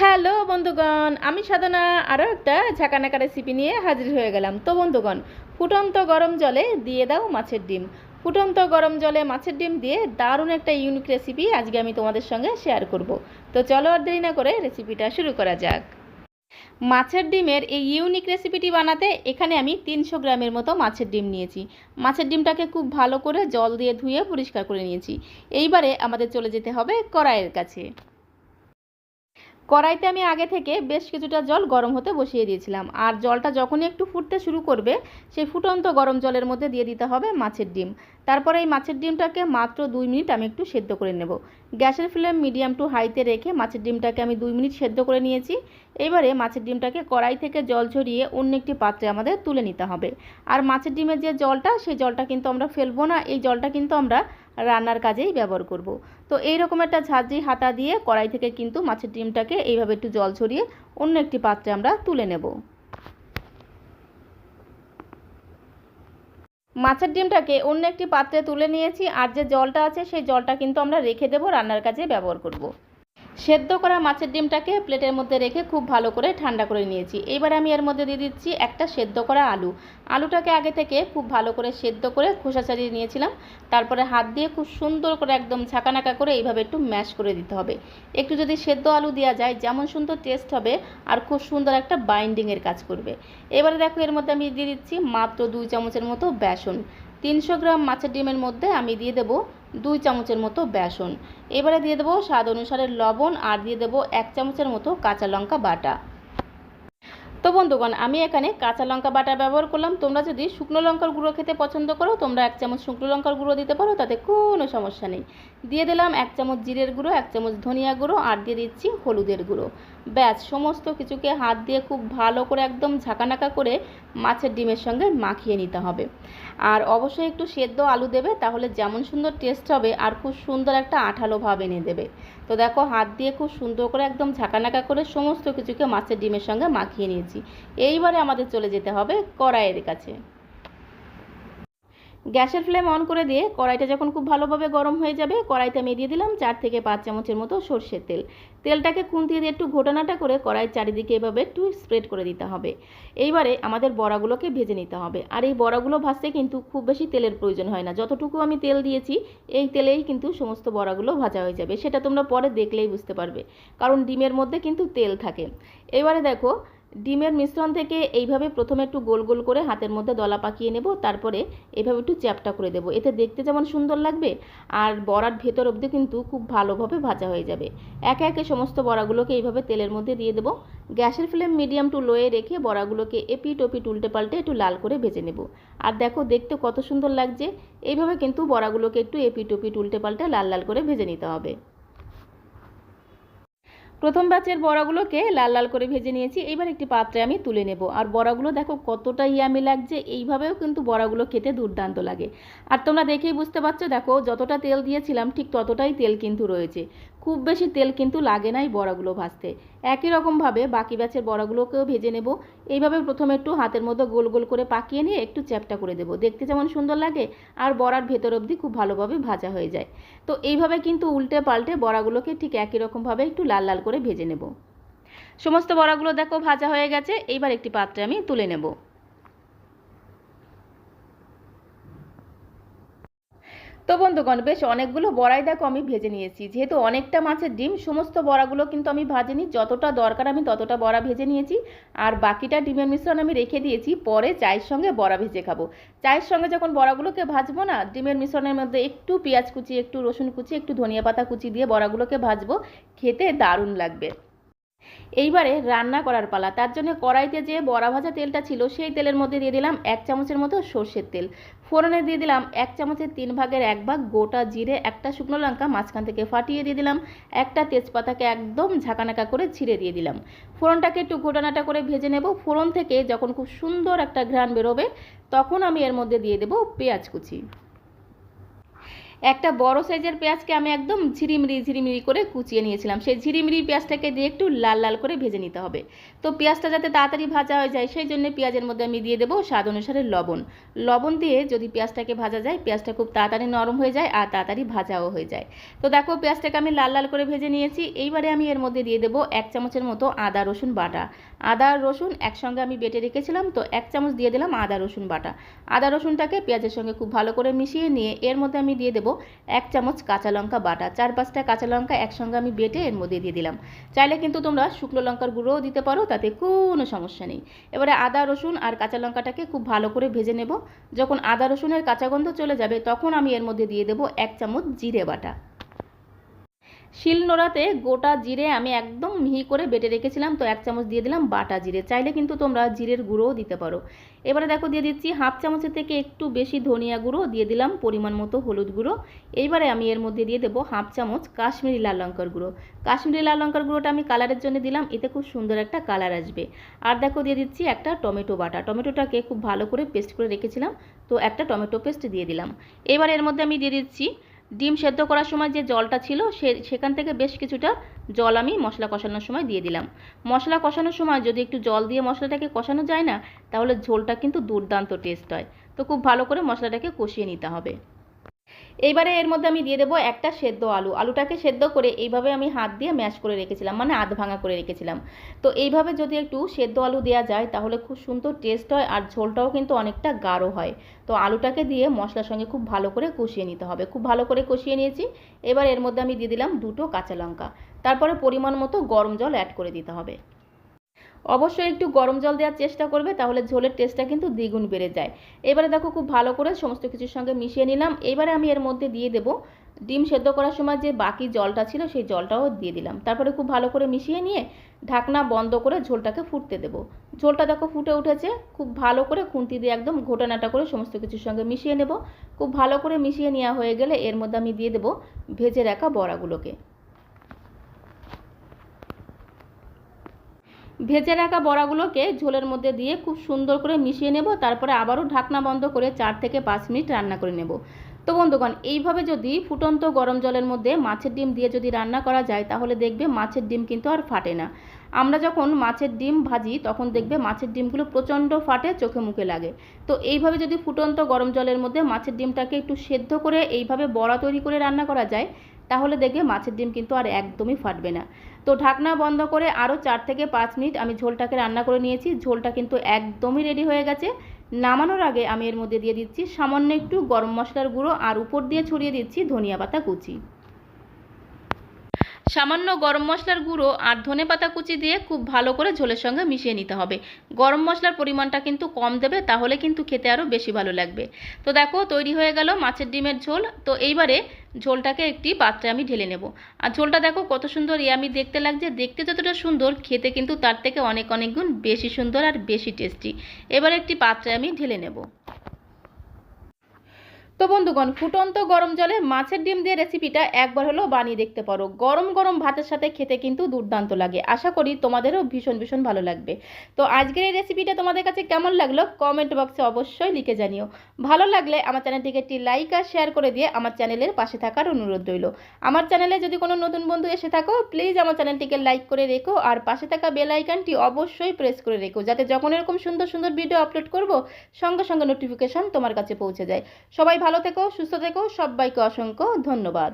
Hello বন্ধুগণ, আমি সাধনা আরও একটা ঝাঁকানাকা রেসিপি নিয়ে হাজির হয়ে গেলাম। তো বন্ধুগণ, ফুটন্ত গরম জলে দিয়ে দাও মাছের ডিম। ফুটন্ত গরম জলে মাছের ডিম দিয়ে দারুণ একটা ইউনিক রেসিপি আজকে আমি তোমাদের সঙ্গে শেয়ার করব। তো চলো আর দেরি না করে রেসিপিটা শুরু করা যাক। মাছের ডিমের এই ইউনিক রেসিপিটি বানাতে এখানে আমি তিনশো গ্রামের মতো মাছের ডিম নিয়েছি। মাছের ডিমটাকে খুব ভালো করে জল দিয়ে ধুয়ে পরিষ্কার করে নিয়েছি। এইবারে আমাদের চলে যেতে হবে কড়াইয়ের কাছে। কড়াইতে আমি আগে থেকে বেশ কিছুটা জল গরম হতে বসিয়ে দিয়েছিলাম। আর জলটা যখনই একটু ফুটতে শুরু করবে, সেই ফুটন্ত গরম জলের মধ্যে দিয়ে দিতে হবে মাছের ডিম। তারপরে এই মাছের ডিমটাকে মাত্র দুই মিনিট আমি একটু সেদ্ধ করে নেব। গ্যাসের ফ্লেম মিডিয়াম টু হাইতে রেখে মাছের ডিমটাকে আমি দুই মিনিট সেদ্ধ করে নিয়েছি। এবারে মাছের ডিমটাকে কড়াই থেকে জল ঝরিয়ে অন্য একটি পাত্রে আমাদের তুলে নিতে হবে। আর মাছের ডিমের যে জলটা, সেই জলটা কিন্তু আমরা ফেলব না। এই জলটা কিন্তু আমরা রান্নার কাজেই ব্যবহার করব। তো এই রকম একটা ঝাঁঝরি হাতা দিয়ে কড়াই থেকে কিন্তু মাছের ডিমটাকে এইভাবে একটু জল ছড়িয়ে অন্য একটি পাত্রে আমরা তুলে নেব মাছের ডিমটাকে অন্য একটি পাত্রে তুলে নিয়েছি আর যে জলটা আছে সেই জলটা কিন্তু আমরা রেখে দেব রান্নার কাজে ব্যবহার করব। সেদ্ধ করা মাছের ডিমটাকে প্লেটের মধ্যে রেখে খুব ভালো করে ঠান্ডা করে নিয়েছি। এবার আমি এর মধ্যে দিয়ে দিচ্ছি একটা সেদ্ধ করা আলু। আলুটাকে আগে থেকে খুব ভালো করে সেদ্ধ করে খোসা ছাড়িয়ে নিয়েছিলাম। তারপরে হাত দিয়ে খুব সুন্দর করে একদম ঝাঁকানাকা করে এইভাবে একটু ম্যাশ করে দিতে হবে। একটু যদি সেদ্ধ আলু দেওয়া যায়, যেমন সুন্দর টেস্ট হবে আর খুব সুন্দর একটা বাইন্ডিংয়ের কাজ করবে। এবারে দেখো এর মধ্যে আমি দিয়ে দিচ্ছি মাত্র দুই চামচের মতো বেসন। তিনশো গ্রাম মাছের ডিমের মধ্যে আমি দিয়ে দেবো দুই চামচের মতো বেসন। এবারে দিয়ে দেবো স্বাদ অনুসারে লবণ আর দিয়ে দেবো এক চামচের মতো কাঁচা লঙ্কা বাটা। তো বন্ধুগণ, আমি এখানে কাঁচা লঙ্কা বাটা ব্যবহার করলাম। তোমরা যদি শুকনো লঙ্কার গুঁড়ো খেতে পছন্দ করো, তোমরা এক চামচ শুকনো লঙ্কার গুঁড়ো দিতে পারো, তাতে কোনো সমস্যা নেই। দিয়ে দিলাম এক চামচ জিরের গুঁড়ো, এক চামচ ধনিয়া গুঁড়ো, আর দিয়ে দিচ্ছি হলুদের গুঁড়ো। ব্যাস, সমস্ত কিছুকে হাত দিয়ে খুব ভালো করে একদম ঝাঁকানাকা করে মাছের ডিমের সঙ্গে মাখিয়ে নিতে হবে। আর অবশ্যই একটু সেদ্ধ আলু দেবে, তাহলে যেমন সুন্দর টেস্ট হবে আর খুব সুন্দর একটা আঠালো ভাব এনে দেবে। তো দেখো, হাত দিয়ে খুব সুন্দর করে একদম ঝাঁকানাকা করে সমস্ত কিছুকে মাছের ডিমের সঙ্গে মাখিয়ে নিয়েছি। এইবারে আমাদের চলে যেতে হবে কড়াইয়ের কাছে। গ্যাসের ফ্লেম অন করে দিয়ে কড়াইটা যখন খুব ভালোভাবে গরম হয়ে যাবে, কড়াইতে আমি দিয়ে দিলাম চার থেকে পাঁচ চামচের মতো সর্ষের তেল। তেলটাকে খুন্তি দিয়ে একটু ঘোটানাটা করে কড়াইয়ের চারিদিকে এভাবে একটু স্প্রেড করে দিতে হবে। এইবারে আমাদের বড়াগুলোকে ভেজে নিতে হবে। আর এই বড়াগুলো ভাজতে কিন্তু খুব বেশি তেলের প্রয়োজন হয় না। যতটুকু আমি তেল দিয়েছি, এই তেলেই কিন্তু সমস্ত বড়াগুলো ভাজা হয়ে যাবে। সেটা তোমরা পরে দেখলেই বুঝতে পারবে। কারণ ডিমের মধ্যে কিন্তু তেল থাকে। এবারে দেখো ডিমের মিশ্রণ থেকে এইভাবে প্রথমে একটু গোল গোল করে হাতের মধ্যে দলা পাকিয়ে নেব, তারপরে এইভাবে একটু চ্যাপটা করে দেবো। এতে দেখতে যেমন সুন্দর লাগবে আর বড়ার ভেতর অবধি কিন্তু খুব ভালোভাবে ভাজা হয়ে যাবে। একে একে সমস্ত বড়াগুলোকে এইভাবে তেলের মধ্যে দিয়ে দেবো। গ্যাসের ফ্লেম মিডিয়াম টু লোয়ে রেখে বড়াগুলোকে এপিট ওপিট উল্টে পাল্টে একটু লাল করে ভেজে নেব। আর দেখো, দেখতে কত সুন্দর লাগছে। এইভাবে কিন্তু বড়াগুলোকে একটু এপিট ওপিট উল্টে পাল্টে লাল লাল করে ভেজে নিতে হবে। প্রথম ব্যাচের বড়াগুলোকে লাল লাল করে ভেজে নিয়েছি। এবার একটি পাত্রে আমি তুলে নেব। আর বড়াগুলো দেখো কতটা ইয়ামি লাগছে। এইভাবেও কিন্তু বড়াগুলো খেতে দুর্দান্ত লাগে। আর তোমরা দেখেই বুঝতে পারছ, দেখো যতটা তেল দিয়েছিলাম ঠিক ততটাই তেল কিন্তু রয়েছে। খুব বেশি তেল কিন্তু লাগে না এই বড়াগুলো ভাজতে। একই রকমভাবে বাকি ব্যাচের বড়াগুলোকেও ভেজে নেব। এইভাবে প্রথমে একটু হাতের মধ্যে গোল গোল করে পাকিয়ে নিয়ে একটু চ্যাপটা করে দেবো। দেখতে যেমন সুন্দর লাগে আর বড়ার ভেতর অবধি খুব ভালোভাবে ভাজা হয়ে যায়। তো এইভাবে কিন্তু উল্টে পাল্টে বড়াগুলোকে ঠিক একই রকমভাবে একটু লাল লাল করে ভেজে নেব। সমস্ত বড়াগুলো দেখো ভাজা হয়ে গেছে। এইবার একটি পাত্রে আমি তুলে নেব। তো বন্ধুগণ, বেশ অনেকগুলো বড়াই দেখো আমি ভেজে নিয়েছি। যেহেতু অনেকটা মাছের ডিম, সমস্ত বড়াগুলো কিন্তু আমি ভাজিনি। যতটা দরকার আমি ততটা বড়া ভেজে নিয়েছি। আর বাকিটা ডিমের মিশ্রণ আমি রেখে দিয়েছি। পরে চায়ের সঙ্গে বড়া ভেজে খাব। চায়ের সঙ্গে যখন বড়াগুলোকে ভাজবো না, ডিমের মিশ্রণের মধ্যে একটু পেঁয়াজ কুচি, একটু রসুন কুচি, একটু ধনিয়া পাতা কুচি দিয়ে বড়াগুলোকে ভাজবো। খেতে দারুণ লাগবে। এইবারে রান্না করার পালা। তার জন্য কড়াইতে যে বড়া ভাজা তেলটা ছিল, সেই তেলের মধ্যে দিয়ে দিলাম এক চামচের মতো সর্ষের তেল। ফোড়নে দিয়ে দিলাম এক চামচের তিন ভাগের এক ভাগ গোটা জিরে, একটা শুকনো লঙ্কা মাঝখান থেকে ফাটিয়ে দিয়ে দিলাম, একটা তেজপাতাকে একদম ঝাঁকানাকা করে ছিঁড়ে দিয়ে দিলাম। ফোড়নটাকে একটু ঘোটানাটা করে ভেজে নেব। ফোড়ন থেকে যখন খুব সুন্দর একটা ঘ্রাণ বেরোবে, তখন আমি এর মধ্যে দিয়ে দেবো পেঁয়াজ কুচি। একটা বড় সাইজের পেঁয়াজকে আমি একদম ঝিরিমিরি ঝিরিমিরি করে কুচিয়ে নিয়েছিলাম। সেই ঝিরিমিরি পেঁয়াজটাকে দিয়ে একটু লাল লাল করে ভেজে নিতে হবে। তো পেঁয়াজটা যাতে তাড়াতাড়ি ভাজা হয়ে যায়, সেই জন্য পেঁয়াজের মধ্যে আমি দিয়ে দেবো স্বাদ অনুসারে লবণ। লবণ দিয়ে যদি পেঁয়াজটাকে ভাজা যায়, পেঁয়াজটা খুব তাড়াতাড়ি নরম হয়ে যায় আর তাড়াতাড়ি ভাজাও হয়ে যায়। তো দেখো, পেঁয়াজটাকে আমি লাল লাল করে ভেজে নিয়েছি। এইবারে আমি এর মধ্যে দিয়ে দেবো এক চামচের মতো আদা, রসুন বাটা। আদা রসুন একসঙ্গে আমি বেটে রেখেছিলাম, তো এক চামচ দিয়ে দিলাম আদা রসুন বাটা। আদা রসুনটাকে পেঁয়াজের সঙ্গে খুব ভালো করে মিশিয়ে নিয়ে এর মধ্যে আমি দিয়ে দেবো এক চামচ কাঁচা লঙ্কা বাটা। চার পাঁচটা কাঁচা লঙ্কা একসঙ্গে আমি বেটে এর মধ্যে দিয়ে দিলাম। চাইলে কিন্তু তোমরা শুকনো লঙ্কার গুঁড়োও দিতে পারো, তাতে কোনো সমস্যা নেই। এবারে আদা, রসুন আর কাঁচা লঙ্কাটাকে খুব ভালো করে ভেজে নেব। যখন আদা, রসুনের কাঁচা গন্ধ চলে যাবে, তখন আমি এর মধ্যে দিয়ে দেবো এক চামচ জিরে বাটা। শিল নোড়াতে গোটা জিরে আমি একদম মিহি করে বেটে রেখেছিলাম, তো এক চামচ দিয়ে দিলাম বাটা জিরে। চাইলে কিন্তু তোমরা জিরের গুঁড়োও দিতে পারো। এবারে দেখো দিয়ে দিচ্ছি হাফ চামচের থেকে একটু বেশি ধনিয়া গুঁড়ো, দিয়ে দিলাম পরিমাণ মতো হলুদ গুঁড়ো। এইবারে আমি এর মধ্যে দিয়ে দেবো হাফ চামচ কাশ্মীরি লাল লঙ্কার গুঁড়ো। কাশ্মীরি লাল লঙ্কার গুঁড়োটা আমি কালারের জন্য দিলাম, এতে খুব সুন্দর একটা কালার আসবে। আর দেখো দিয়ে দিচ্ছি একটা টমেটো বাটা। টমেটোটাকে খুব ভালো করে পেস্ট করে রেখেছিলাম, তো একটা টমেটো পেস্ট দিয়ে দিলাম। এবার এর মধ্যে আমি দিয়ে দিচ্ছি ডিম সেদ্ধ করার সময় যে জলটা ছিল, সে, সেখান থেকে বেশ কিছুটা জল আমি মশলা কষানোর সময় দিয়ে দিলাম। মশলা কষানোর সময় যদি একটু জল দিয়ে মশলাটাকে কষানো যায় না, তাহলে ঝোলটা কিন্তু দুর্দান্ত টেস্ট হয়। তো খুব ভালো করে মশলাটাকে কষিয়ে নিতে হবে। এইবারে এর মধ্যে আমি দিয়ে দেবো একটা সেদ্ধ আলু। আলুটাকে সেদ্ধ করে এইভাবে আমি হাত দিয়ে ম্যাশ করে রেখেছিলাম মানে আধ ভাঙা করে রেখেছিলাম। তো এইভাবে যদি একটু সেদ্ধ আলু দেওয়া যায়, তাহলে খুব সুন্দর টেস্ট হয় আর ঝোলটাও কিন্তু অনেকটা গাঢ় হয়। তো আলুটাকে দিয়ে মশলার সঙ্গে খুব ভালো করে কষিয়ে নিতে হবে। খুব ভালো করে কষিয়ে নিয়েছি। এবার এর মধ্যে আমি দিয়ে দিলাম দুটো কাঁচা লঙ্কা। তারপরে পরিমাণ মতো গরম জল অ্যাড করে দিতে হবে। অবশ্যই একটু গরম জল দেওয়ার চেষ্টা করবে, তাহলে ঝোলের টেস্টটা কিন্তু দ্বিগুণ বেড়ে যায়। এবারে দেখো খুব ভালো করে সমস্ত কিছুর সঙ্গে মিশিয়ে নিলাম। এবারে আমি এর মধ্যে দিয়ে দেব ডিম সেদ্ধ করার সময় যে বাকি জলটা ছিল, সেই জলটাও দিয়ে দিলাম। তারপরে খুব ভালো করে মিশিয়ে নিয়ে ঢাকনা বন্ধ করে ঝোলটাকে ফুটতে দেবো। ঝোলটা দেখো ফুটে উঠেছে, খুব ভালো করে খুন্তি দিয়ে একদম ঘোটানাটা করে সমস্ত কিছুর সঙ্গে মিশিয়ে নেব। খুব ভালো করে মিশিয়ে নেওয়া হয়ে গেলে এর মধ্যে আমি দিয়ে দেবো ভেজে রাখা বড়াগুলোকে। ভেজে রাখা বড়াগুলোকে ঝোলের মধ্যে দিয়ে খুব সুন্দর করে মিশিয়ে নেব, তারপরে আবারও ঢাকনা বন্ধ করে চার থেকে পাঁচ মিনিট রান্না করে নেব। তো বন্ধুগণ, এইভাবে যদি ফুটন্ত গরম জলের মধ্যে মাছের ডিম দিয়ে যদি রান্না করা যায়, তাহলে দেখবে মাছের ডিম কিন্তু আর ফাটে না। আমরা যখন মাছের ডিম ভাজি, তখন দেখবে মাছের ডিমগুলো প্রচণ্ড ফাটে, চোখে মুখে লাগে। তো এইভাবে যদি ফুটন্ত গরম জলের মধ্যে মাছের ডিমটাকে একটু সেদ্ধ করে এইভাবে বড়া তৈরি করে রান্না করা যায় তাহলে দেখবে মাছের ডিম কিন্তু আর একদমই ফাটবে না। তো ঢাকনা বন্ধ করে আরও চার থেকে পাঁচ মিনিট আমি ঝোলটাকে রান্না করে নিয়েছি। ঝোলটা কিন্তু একদমই রেডি হয়ে গেছে। নামানোর আগে আমি এর মধ্যে দিয়ে দিচ্ছি সামান্য একটু গরম মশলার গুঁড়ো আর উপর দিয়ে ছড়িয়ে দিচ্ছি ধনিয়া পাতা কুচি। সামান্য গরম মশলার গুঁড়ো আর ধনে পাতা কুচি দিয়ে খুব ভালো করে ঝোলের সঙ্গে মিশিয়ে নিতে হবে। গরম মশলার পরিমাণটা কিন্তু কম দেবে, তাহলে কিন্তু খেতে আরও বেশি ভালো লাগবে। তো দেখো, তৈরি হয়ে গেল মাছের ডিমের ঝোল। তো এইবারে ঝোলটাকে একটি পাত্রে আমি ঢেলে নেব। আর ঝোলটা দেখো কত সুন্দর আমি দেখতে লাগছে, দেখতে যতটা সুন্দর, খেতে কিন্তু তার থেকে অনেক অনেক গুণ বেশি সুন্দর আর বেশি টেস্টি। এবার একটি পাত্রে আমি ঢেলে নেব। তো বন্ধুগণ, ফুটন্ত গরম জলে মাছের ডিম দিয়ে রেসিপিটা একবার হলেও বানিয়ে দেখতে পারো। গরম গরম ভাতের সাথে খেতে কিন্তু দুর্দান্ত লাগে। আশা করি তোমাদেরও ভীষণ ভীষণ ভালো লাগবে। তো আজকের এই রেসিপিটা তোমাদের কাছে কেমন লাগল? কমেন্ট বক্সে অবশ্যই লিখে জানিও। ভালো লাগলে আমার চ্যানেলটিকে একটি লাইক আর শেয়ার করে দিয়ে আমার চ্যানেলের পাশে থাকার অনুরোধ রইল। আমার চ্যানেলে যদি কোনো নতুন বন্ধু এসে থাকো প্লিজ আমার চ্যানেলটিকে লাইক করে রেখো আর পাশে থাকা বেল আইকনটি অবশ্যই প্রেস করে রেখো, যাতে যখন এরকম সুন্দর সুন্দর ভিডিও আপলোড করব, সঙ্গে সঙ্গে নোটিফিকেশন তোমার কাছে পৌঁছে যায়। সবাই ভালো থেকো সুস্থ থেকো সবাইকে অসংখ্য ধন্যবাদ।